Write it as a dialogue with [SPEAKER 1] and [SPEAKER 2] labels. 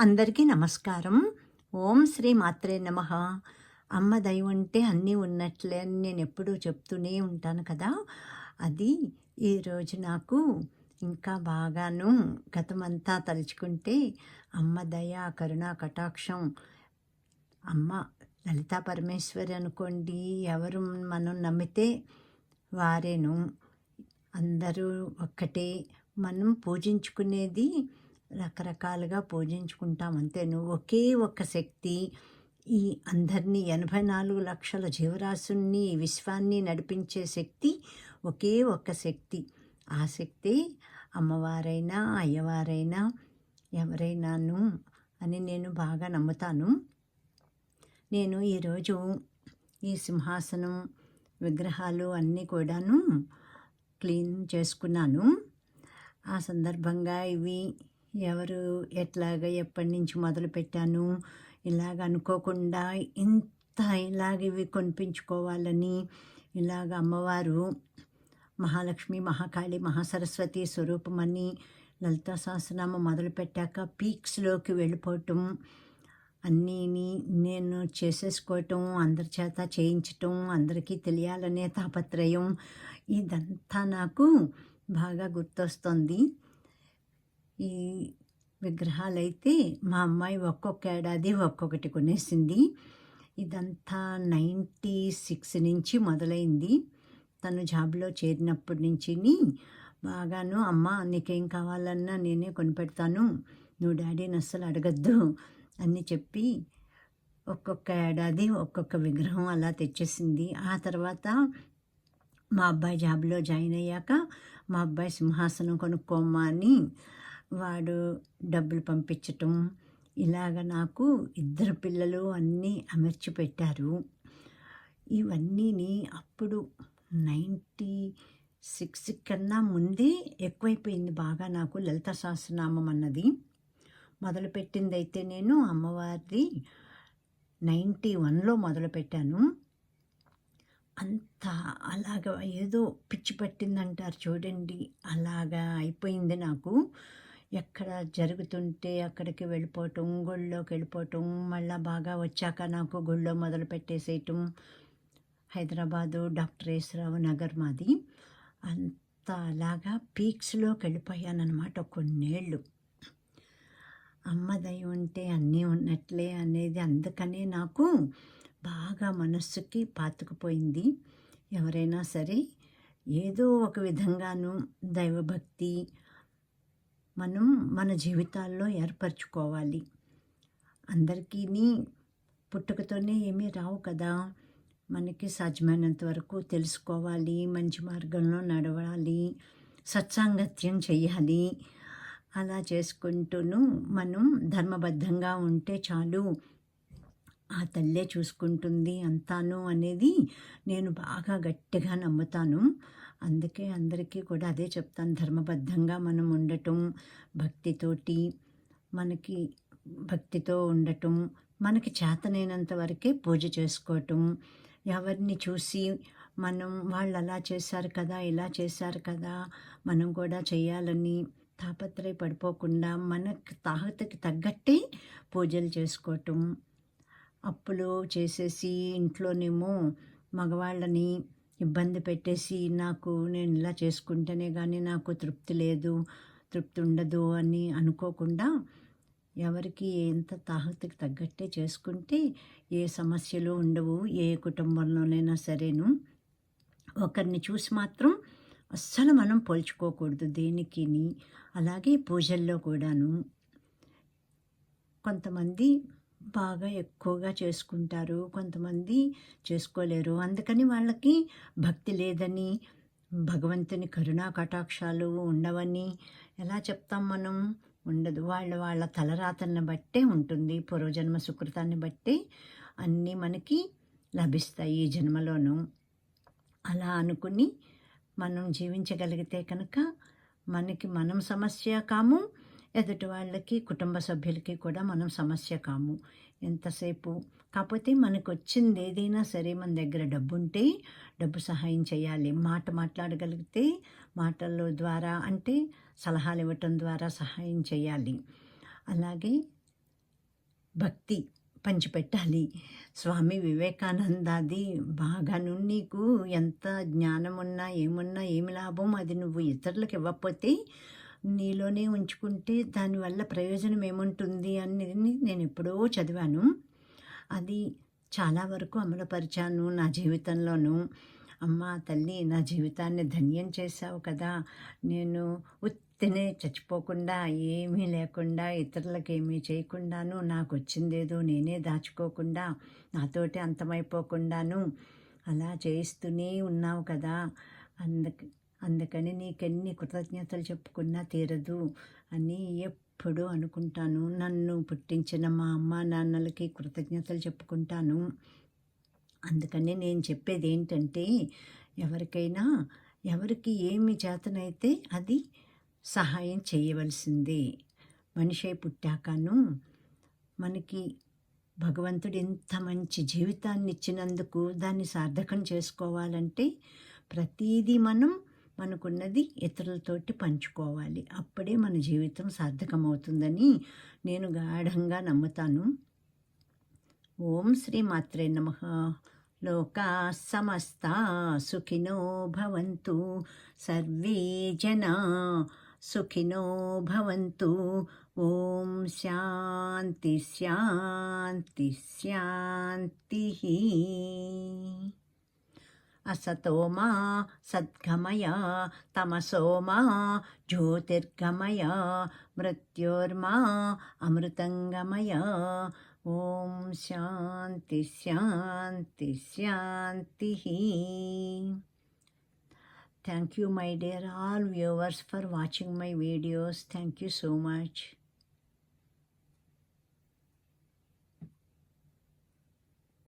[SPEAKER 1] అందరికీ నమస్కారం. ఓం శ్రీ మాత్రే నమ. అమ్మ దయ ఉంటే అన్నీ ఉన్నట్లే అని నేను ఎప్పుడూ చెప్తూనే ఉంటాను కదా. అది ఈరోజు నాకు ఇంకా బాగాను గతమంతా తలుచుకుంటే అమ్మ దయ కరుణ కటాక్షం. అమ్మ లలితా పరమేశ్వరి అనుకోండి ఎవరు మనం నమ్మితే వారేను. అందరూ ఒక్కటే. మనం పూజించుకునేది రకరకాలుగా పూజించుకుంటాం. అంతే నువ్వు ఒకే ఒక్క శక్తి ఈ అందరినీ ఎనభై నాలుగు లక్షల జీవరాశుల్ని విశ్వాన్ని నడిపించే శక్తి ఒకే ఒక్క శక్తి. ఆ శక్తి అమ్మవారైనా అయ్యవారైనా ఎవరైనాను అని నేను బాగా నమ్ముతాను. నేను ఈరోజు ఈ సింహాసనం విగ్రహాలు అన్నీ కూడాను క్లీన్ చేసుకున్నాను. ఆ సందర్భంగా ఇవి ఎవరు ఎట్లాగ ఎప్పటి నుంచి మొదలు పెట్టాను? ఇలాగ అనుకోకుండా ఇంత ఇలాగ ఇవి కొనిపించుకోవాలని ఇలాగ అమ్మవారు మహాలక్ష్మి మహాకాళి మహాసరస్వతి స్వరూపమని లలితా సహస్రనామ మొదలు పెట్టాక పీక్స్లోకి వెళ్ళిపోవటం అన్నీని నేను చేసేసుకోవటం అందరి చేత చేయించటం అందరికీ తెలియాలనే తాపత్రయం ఇదంతా నాకు బాగా గుర్తొస్తుంది. ఈ విగ్రహాలైతే మా అమ్మాయి ఒక్కొక్క ఏడాది ఒక్కొక్కటి కొనేసింది. ఇదంతా నైంటీ సిక్స్ నుంచి మొదలైంది. తను జాబ్లో చేరినప్పటి నుంచి బాగాను అమ్మ నీకేం కావాలన్నా నేనే కొనిపెడతాను. నువ్వు డాడీని అస్సలు అడగద్దు అని చెప్పి ఒక్కొక్క ఏడాది ఒక్కొక్క విగ్రహం అలా తెచ్చేసింది. ఆ తర్వాత మా అబ్బాయి జాబ్లో జాయిన్ అయ్యాక మా అబ్బాయి సింహాసనం కొనుక్కోమ్మా అని వాడు డబ్బులు పంపించటం ఇలాగ నాకు ఇద్దరు పిల్లలు అన్నీ అమర్చి పెట్టారు ఇవన్నీని అప్పుడు నైంటీ సిక్స్ కన్నా ముందే ఎక్కువైపోయింది బాగా నాకు లలిత సహస్రనామం అన్నది. మొదలుపెట్టింది అయితే నేను అమ్మవారిది నైంటీ వన్లో మొదలుపెట్టాను. అంత అలాగ ఏదో పిచ్చి పట్టిందంటారు చూడండి అలాగా అయిపోయింది నాకు. ఎక్కడ జరుగుతుంటే అక్కడికి వెళ్ళిపోవటం గుళ్ళోకి వెళ్ళిపోవటం మళ్ళీ బాగా వచ్చాక నాకు గుళ్ళో మొదలు పెట్టేసేయటం హైదరాబాదు డాక్టర్ ఏశ్వరావు నగర్ మాది. అంత అలాగా పీక్స్లోకి వెళ్ళిపోయానమాట కొన్నేళ్ళు. అమ్మ దయ ఉంటే అన్నీ ఉన్నట్లే అనేది అందుకనే నాకు బాగా మనస్సుకి పాతుకుపోయింది. ఎవరైనా సరే ఏదో ఒక విధంగాను దైవభక్తి మనం మన జీవితాల్లో ఏర్పరచుకోవాలి. అందరికీ పుట్టుకతోనే ఏమీ రావు కదా. మనకి సాధ్యమైనంత వరకు తెలుసుకోవాలి మంచి మార్గంలో నడవాలి సత్సాంగత్యం చేయాలి అలా చేసుకుంటూను మనం ధర్మబద్ధంగా ఉంటే చాలు. ఆ తల్లే చూసుకుంటుంది అంతాను అనేది నేను బాగా గట్టిగా నమ్ముతాను. అందుకే అందరికీ కూడా అదే చెప్తాను. ధర్మబద్ధంగా మనం ఉండటం భక్తితోటి మనకి భక్తితో ఉండటం మనకి చేతనైనంత వరకే పూజ చేసుకోవటం ఎవరిని చూసి మనం వాళ్ళు అలా చేశారు కదా ఇలా చేశారు కదా మనం కూడా చేయాలని తాపత్రయ పడిపోకుండా మనకు తాహతకి తగ్గట్టే పూజలు చేసుకోవటం. అప్పులు చేసేసి ఇంట్లోనేమో మగవాళ్ళని ఇబ్బంది పెట్టేసి నాకు నేను ఇలా చేసుకుంటేనే కానీ నాకు తృప్తి లేదు తృప్తి ఉండదు అని అనుకోకుండా ఎవరికి ఎంత తాహతకి తగ్గట్టే చేసుకుంటే ఏ సమస్యలు ఉండవు ఏ కుటుంబంలోనైనా సరేను. ఒకరిని చూసి మాత్రం అస్సలు మనం పోల్చుకోకూడదు దేనికి అలాగే పూజల్లో కూడాను కొంతమంది బాగా ఎక్కువగా చేసుకుంటారు. కొంతమంది చేసుకోలేరు. అందుకని వాళ్ళకి భక్తి లేదని భగవంతుని కరుణా కటాక్షాలు ఉండవని ఎలా చెప్తాం మనం? ఉండదు. వాళ్ళ వాళ్ళ తలరాతలను బట్టే ఉంటుంది. పూర్వజన్మ సుకృతాన్ని బట్టి అన్నీ మనకి లభిస్తాయి ఈ జన్మలోనూ. అలా అనుకుని మనం జీవించగలిగితే కనుక మనకి మనం సమస్య కాము ఎదుటి వాళ్ళకి కుటుంబ సభ్యులకి కూడా మనం సమస్య కాము. ఎంతసేపు? కాకపోతే మనకు వచ్చింది ఏదైనా సరే మన దగ్గర డబ్బు ఉంటే డబ్బు సహాయం చేయాలి. మాట మాట్లాడగలిగితే మాటల ద్వారా అంటే సలహాలు ఇవ్వటం ద్వారా సహాయం చేయాలి. అలాగే భక్తి పంచిపెట్టాలి. స్వామి వివేకానందాది బాగాను నీకు ఎంత జ్ఞానం ఉన్నా ఏమున్నా ఏమి లాభం? అది నువ్వు ఇతరులకు ఇవ్వకపోతే నీలోనే ఉంచుకుంటే దానివల్ల ప్రయోజనం ఏముంటుంది అనేది నేను ఎప్పుడో చదివాను. అది చాలా వరకు అమలుపరిచాను నా జీవితంలోనూ. అమ్మ తల్లి నా జీవితాన్ని ధన్యం చేశావు కదా. నేను ఉత్తినే చచ్చిపోకుండా ఏమీ లేకుండా ఇతరులకు ఏమీ చేయకుండాను నాకు వచ్చిందేదో నేనే దాచుకోకుండా నాతోటి అంతమైపోకుండాను. అలా చేయిస్తూనే ఉన్నావు కదా. అందుకు అందుకని నీకెన్ని కృతజ్ఞతలు చెప్పుకున్నా తీరదు అని ఎప్పుడు అనుకుంటాను. నన్ను పుట్టించిన మా అమ్మ నాన్నలకి కృతజ్ఞతలు చెప్పుకుంటాను. అందుకని నేను చెప్పేది ఏంటంటే ఎవరికైనా ఎవరికి ఏమి చేతనైతే అది సహాయం చేయవలసిందే. మనిషి పుట్టాకను మనకి భగవంతుడు ఇంత మంచి జీవితాన్ని ఇచ్చినందుకు దాన్ని సార్థకం చేసుకోవాలంటే ప్రతీదీ మనం మనకున్నది ఇతరులతోటి పంచుకోవాలి. అప్పుడే మన జీవితం సార్థకమవుతుందని నేను గాఢంగా నమ్ముతాను. ఓం శ్రీ మాత్రే నమ. లోకా సమస్త సుఖినో భవంతు. సర్వే జనా సుఖినో భవంతు. ఓం శాంతి శాంతి శాంతి. असतो मा सद्गमय तमसो मा ज्योतिर्गमय मृत्योर्मा अमृतङ्गमय ॐ शान्ति शान्ति शान्तिः Thank you, my dear all viewers, for watching my videos. Thank you so much.